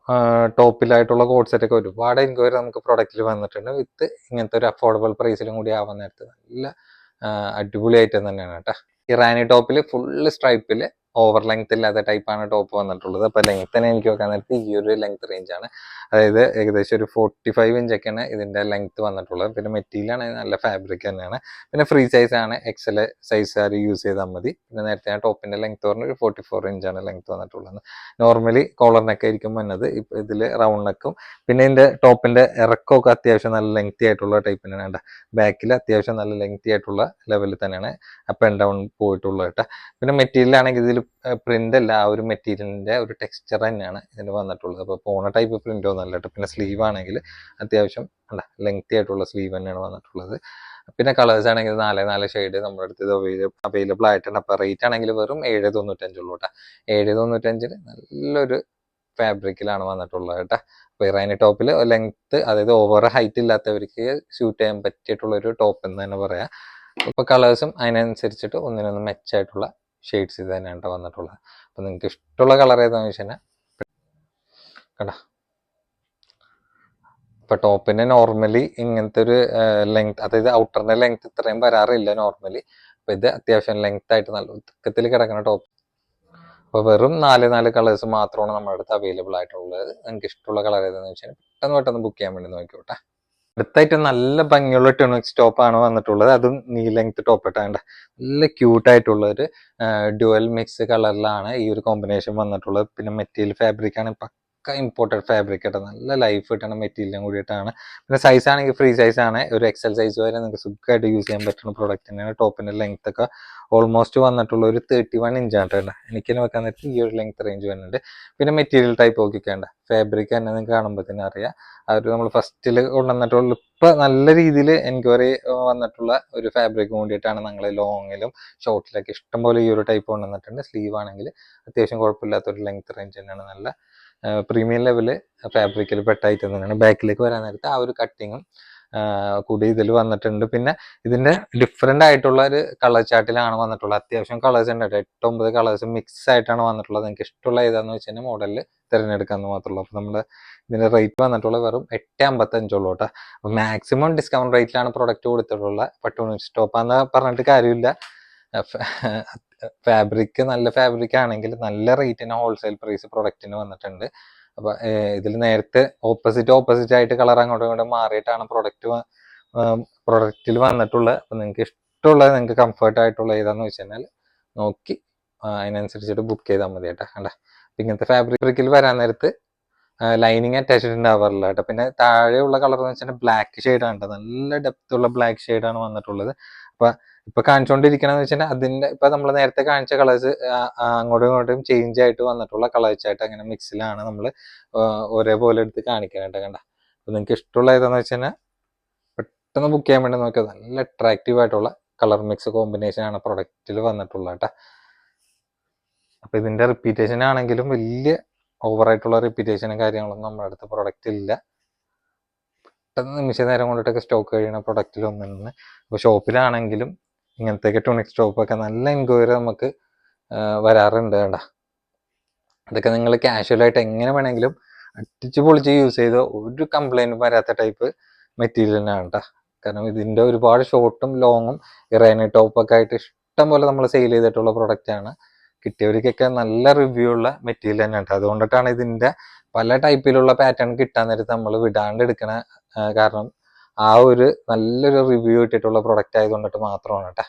Speaker 1: ടോപ്പിലായിട്ടുള്ള കോഡ് സെറ്റ് ഒക്കെ ഒരുപാട് എൻക്വയറി നമുക്ക് പ്രൊഡക്റ്റിൽ വന്നിട്ടുണ്ട്. വിത്ത് ഇങ്ങനത്തെ ഒരു അഫോർഡബിൾ പ്രൈസിലും കൂടി ആവാൻ നല്ല അടിപൊളി ഐറ്റം തന്നെയാണ് കേട്ടോ. റാനി ടോപ്പിൽ ഫുള്ള് സ്ട്രൈപ്പിൽ ഓവർ ലെങ്ത് ഇല്ലാത്ത ടൈപ്പാണ് ടോപ്പ് വന്നിട്ടുള്ളത്. അപ്പൊ ലെങ്ത് തന്നെ എനിക്ക് വെക്കാൻ നേരത്ത് ഈ ഒരു ലെങ്ത് റേഞ്ച് ആണ്. അതായത് ഏകദേശം ഒരു ഫോർട്ടി ഫൈവ് ഇഞ്ചൊക്കെയാണ് ഇതിന്റെ ലെങ്ത് വന്നിട്ടുള്ളത്. പിന്നെ മെറ്റീരിയൽ ആണ് നല്ല ഫാബ്രിക് തന്നെയാണ്. പിന്നെ ഫ്രീ സൈസ് ആണ്. എക്സൽ സൈസ് ആര് യൂസ് ചെയ്താൽ മതി. പിന്നെ നേരത്തെ ആ ടോപ്പിന്റെ ലെങ്ത് പറഞ്ഞ ഒരു ഫോർട്ടി ഫോർ ഇഞ്ചാണ് ലെങ്ത് വന്നിട്ടുള്ളത്. നോർമലി കോളർ നെക്ക് ആയിരിക്കും വന്നത്. ഇപ്പൊ ഇതിൽ റൗണ്ട് നെക്കും പിന്നെ ഇതിന്റെ ടോപ്പിന്റെ ഇറക്കമൊക്കെ അത്യാവശ്യം നല്ല ലെങ്തി ആയിട്ടുള്ള ടൈപ്പിനാണ് വേണ്ട ബാക്കിൽ അത്യാവശ്യം നല്ല ലെങ്തി ആയിട്ടുള്ള ലെവലിൽ തന്നെയാണ്. അപ്പ് ആൻഡ് ഡൗൺ പോയിട്ടുള്ളത് കേട്ടോ. പിന്നെ മെറ്റീരിയൽ ആണെങ്കിൽ ഇതിൽ പ്രിന്റ് അല്ല ആ ഒരു മെറ്റീരിയലിന്റെ ഒരു ടെക്സ്ചർ തന്നെയാണ് ഇതിന് വന്നിട്ടുള്ളത്. അപ്പോൾ പോണ ടൈപ്പ് പ്രിന്റ് ഒന്നും കേട്ടോ പിന്നെ സ്ലീവ് ആണെങ്കിൽ അത്യാവശ്യം അല്ല ലെങ്തി ആയിട്ടുള്ള സ്ലീവ് തന്നെയാണ് വന്നിട്ടുള്ളത്. പിന്നെ കളേഴ്സ് ആണെങ്കിൽ നാല് നാല് ഷെയ്ഡ് നമ്മുടെ അടുത്ത് ഇത് അവൈലബിൾ ആയിട്ടുണ്ട്. അപ്പോൾ റേറ്റ് ആണെങ്കിൽ വെറും ഏഴ് തൊണ്ണൂറ്റഞ്ചുള്ളൂ കേട്ടോ ഏഴ് തൊണ്ണൂറ്റഞ്ചിന് നല്ലൊരു ഫാബ്രിക്കിലാണ് വന്നിട്ടുള്ളത് കേട്ടോ അപ്പോൾ ഇറാനി ടോപ്പിൽ ലെങ്ത് അതായത് ഓവർ ഹൈറ്റ് ഇല്ലാത്തവർക്ക് ഷൂട്ട് ചെയ്യാൻ പറ്റിയിട്ടുള്ള ഒരു ടോപ്പ് എന്ന് തന്നെ പറയാം. ഇപ്പോൾ കളേഴ്സും അതിനനുസരിച്ചിട്ട് ഒന്നിനൊന്ന് മെച്ചായിട്ടുള്ള ഷെയ്ഡ്സ് ഇത് തന്നെയാണ് കേട്ടോ വന്നിട്ടുള്ളത്. അപ്പോൾ നിങ്ങൾക്ക് ഇഷ്ടമുള്ള കളർ ഏതാണെന്ന് വെച്ച് കഴിഞ്ഞാൽ കണ്ട? ഇപ്പൊ ടോപ്പിന് നോർമലി ഇങ്ങനത്തെ ഒരു ലെങ്ത് അതായത് ഔട്ടറിന്റെ ലെങ്ത് ഇത്രയും വരാറില്ല നോർമലി അപ്പം ഇത് അത്യാവശ്യം ലെങ്ത് ആയിട്ട് നല്ല ഒതുക്കത്തിൽ കിടക്കുന്ന ടോപ്പ് അപ്പോൾ വെറും നാല് നാല് കളേഴ്സ് മാത്രമാണ് നമ്മുടെ അടുത്ത് അവൈലബിൾ ആയിട്ടുള്ളത്. നിങ്ങൾക്ക് ഇഷ്ടമുള്ള കളർ ഏതാണെന്ന് വെച്ചാൽ പെട്ടെന്ന് പെട്ടെന്ന് ബുക്ക് ചെയ്യാൻ വേണ്ടി നോക്കിക്കോട്ടെ. അടുത്തായിട്ട് നല്ല ഭംഗിയുള്ള ട്യൂണിക്സ് ടോപ്പ് ആണ് വന്നിട്ടുള്ളത്. അതും നീ ലെങ്ത് ടോപ്പ് ഇട്ടാണ്ട് നല്ല ക്യൂട്ട് ആയിട്ടുള്ള ഒരു ഡ്യുവൽ മിക്സ് കളറിലാണ് ഈ ഒരു കോമ്പിനേഷൻ വന്നിട്ടുള്ളത്. പിന്നെ മെറ്റീരിയൽ ഫാബ്രിക് ആണ്. പക്ക ഇമ്പോർട്ടഡ് ഫാബ്രിക് ആയിട്ട് നല്ല ലൈഫ് കിട്ടണം മെറ്റീരിയലും കൂടിയിട്ടാണ്. പിന്നെ സൈസ് ആണെങ്കിൽ ഫ്രീ സൈസ് ആണ്. ഒരു എക്സൽ സൈസ് വരെ നിങ്ങൾക്ക് സുഖമായിട്ട് യൂസ് ചെയ്യാൻ പറ്റുന്ന പ്രോഡക്റ്റ് തന്നെയാണ്. ടോപ്പിന്റെ ലെങ്ത് ഒക്കെ ഓൾമോസ്റ്റ് വന്നിട്ടുള്ള ഒരു തേർട്ടി വൺ ആണ് കേട്ടോ. എനിക്ക് വെക്കാൻ നേരത്തെ ഈ ഒരു ലെങ്ത് റേഞ്ച് വരുന്നുണ്ട്. പിന്നെ മെറ്റീരിയൽ ടൈപ്പ് നോക്കിക്കേണ്ട ഫാബ്രിക് തന്നെ നിങ്ങൾക്ക് കാണുമ്പോൾ തന്നെ അറിയാം അവർ നമ്മൾ ഫസ്റ്റിൽ കൊണ്ടുവന്നിട്ടുള്ള ഇപ്പം നല്ല രീതിയിൽ എൻക്വയറി വന്നിട്ടുള്ള ഒരു ഫാബ്രിക് വേണ്ടിയിട്ടാണ് ഞങ്ങൾ ലോങ്ങിലും ഷോർട്ടിലൊക്കെ ഇഷ്ടംപോലെ ഈ ഒരു ടൈപ്പ് കൊണ്ടുവന്നിട്ടുണ്ട്. സ്ലീവ് ആണെങ്കിൽ അത്യാവശ്യം കുഴപ്പമില്ലാത്ത ഒരു ലെങ്ത് റേഞ്ച് തന്നെയാണ്. നല്ല പ്രീമിയം ലെവൽ ഫാബ്രിക്കിൽ പെട്ട ഐറ്റം തന്നെയാണ് ബാക്കിലേക്ക് വരാൻ നേരത്തെ ആ ഒരു കട്ടിങ്ങും കൂടി ഇതിൽ വന്നിട്ടുണ്ട്. പിന്നെ ഇതിന്റെ ഡിഫറെന്റ് ആയിട്ടുള്ള ഒരു കളർ ചാർട്ടിലാണ് വന്നിട്ടുള്ളത്. അത്യാവശ്യം കളേഴ്സ് ഉണ്ട് എട്ട് ഒമ്പത് കളേഴ്സ് മിക്സ് ആയിട്ടാണ് വന്നിട്ടുള്ളത്. നിങ്ങൾക്ക് ഇഷ്ടമുള്ള ഏതാന്ന് വെച്ച് കഴിഞ്ഞാൽ മോഡലിൽ തിരഞ്ഞെടുക്കാന്ന് മാത്രമേ ഉള്ളൂ. അപ്പോൾ നമ്മുടെ ഇതിന്റെ റേറ്റ് വന്നിട്ടുള്ളത് വെറും എട്ട് അമ്പത്തഞ്ചുള്ളൂ കേട്ടോ. അപ്പോൾ മാക്സിമം ഡിസ്കൗണ്ട് റേറ്റിലാണ് പ്രൊഡക്റ്റ് കൊടുത്തിട്ടുള്ളത്. പട്ടൂൺ സ്റ്റോപ്പാന്ന് പറഞ്ഞിട്ട് കാര്യമില്ല. ഫാബ്രിക് നല്ല ഫാബ്രിക് ആണെങ്കിൽ നല്ല റേറ്റിന് ഹോൾസെയിൽ പ്രൈസ് പ്രൊഡക്റ്റിന് വന്നിട്ടുണ്ട്. അപ്പൊ ഇതിൽ നേരത്തെ ഓപ്പോസിറ്റ് ഓപ്പോസിറ്റ് ആയിട്ട് കളർ അങ്ങോട്ടും ഇങ്ങോട്ടും മാറിയിട്ടാണ് പ്രൊഡക്റ്റ് പ്രൊഡക്റ്റിൽ വന്നിട്ടുള്ളത് അപ്പൊ നിങ്ങൾക്ക് ഇഷ്ടമുള്ളത് നിങ്ങൾക്ക് കംഫർട്ട് ആയിട്ടുള്ള ഏതാന്ന് വെച്ച് കഴിഞ്ഞാൽ നോക്കി അതിനനുസരിച്ചിട്ട് ബുക്ക് ചെയ്താൽ മതി കേട്ടോ. കണ്ട? ഇങ്ങനത്തെ ഫാബ്രിക്കിൽ വരാൻ നേരത്ത് ലൈനിങ് അറ്റാച്ച്ഡ് ഉണ്ടാവാറില്ല കേട്ടോ. പിന്നെ താഴെയുള്ള കളർ എന്ന് വെച്ചാൽ ബ്ലാക്ക് ഷെയ്ഡാണ് കേട്ടോ. നല്ല ഡെപ്ത് ഉള്ള ബ്ലാക്ക് ഷെയ്ഡാണ് വന്നിട്ടുള്ളത്. അപ്പൊ ഇപ്പൊ കാണിച്ചുകൊണ്ടിരിക്കണമെന്ന് വെച്ചാൽ അതിന്റെ ഇപ്പൊ നമ്മൾ നേരത്തെ കാണിച്ച കളേഴ്സ് അങ്ങോട്ടും ഇങ്ങോട്ടും ചേഞ്ച് ആയിട്ട് വന്നിട്ടുള്ള കളേഴ്സ് ആയിട്ട് അങ്ങനെ മിക്സിലാണ് നമ്മൾ ഒരേപോലെ എടുത്ത് കാണിക്കാനായിട്ട് കണ്ട. അപ്പൊ നിങ്ങൾക്ക് ഇഷ്ടമുള്ള ഏതാന്ന് വെച്ചാൽ പെട്ടെന്ന് ബുക്ക് ചെയ്യാൻ വേണ്ടി നോക്കിയത് നല്ല അട്രാക്റ്റീവ് ആയിട്ടുള്ള കളർ മിക്സ് കോമ്പിനേഷൻ ആണ് പ്രൊഡക്റ്റിൽ വന്നിട്ടുള്ള കേട്ടോ. അപ്പൊ ഇതിന്റെ റിപ്പീറ്റേഷൻ ആണെങ്കിലും വലിയ ഓവർ ആയിട്ടുള്ള റിപ്പീറ്റേഷനും കാര്യങ്ങളൊന്നും നമ്മുടെ അടുത്ത പ്രൊഡക്റ്റ് ഇല്ല. പെട്ടെന്ന് നിമിഷ നേരം കൊണ്ടിട്ടൊക്കെ സ്റ്റോക്ക് കഴിയുന്ന പ്രൊഡക്റ്റിൽ ഒന്നും അപ്പോൾ ഷോപ്പിലാണെങ്കിലും ഇങ്ങനത്തെ ടൂണിക് സ്റ്റോപ്പൊക്കെ നല്ല എൻക്വയറി നമുക്ക് വരാറുണ്ട് കേട്ടാ. അതൊക്കെ നിങ്ങൾ കാഷ്വലായിട്ട് എങ്ങനെ വേണമെങ്കിലും അടിച്ചു പൊളിച്ച് യൂസ് ചെയ്ത ഒരു കംപ്ലൈന്റും വരാത്ത ടൈപ്പ് മെറ്റീരിയൽ തന്നെയാണ് കേട്ടോ. കാരണം ഇതിന്റെ ഒരുപാട് ഷോർട്ടും ലോങ്ങും ഇറേനി ടോപ്പൊക്കെ ആയിട്ട് ഇഷ്ടം പോലെ നമ്മൾ സെയിൽ ചെയ്തിട്ടുള്ള പ്രൊഡക്റ്റാണ് കിട്ടിയവർക്കൊക്കെ നല്ല റിവ്യൂ ഉള്ള മെറ്റീരിയൽ തന്നെ കേട്ടോ. അതുകൊണ്ടിട്ടാണ് ഇതിന്റെ പല ടൈപ്പിലുള്ള പാറ്റേൺ കിട്ടാൻ നേരത്ത് നമ്മൾ വിടാണ്ട് എടുക്കണ കാരണം ആ ഒരു നല്ലൊരു റിവ്യൂ കിട്ടിയിട്ടുള്ള പ്രൊഡക്റ്റ് ആയതുകൊണ്ടിട്ട് മാത്രമാണ് കേട്ടോ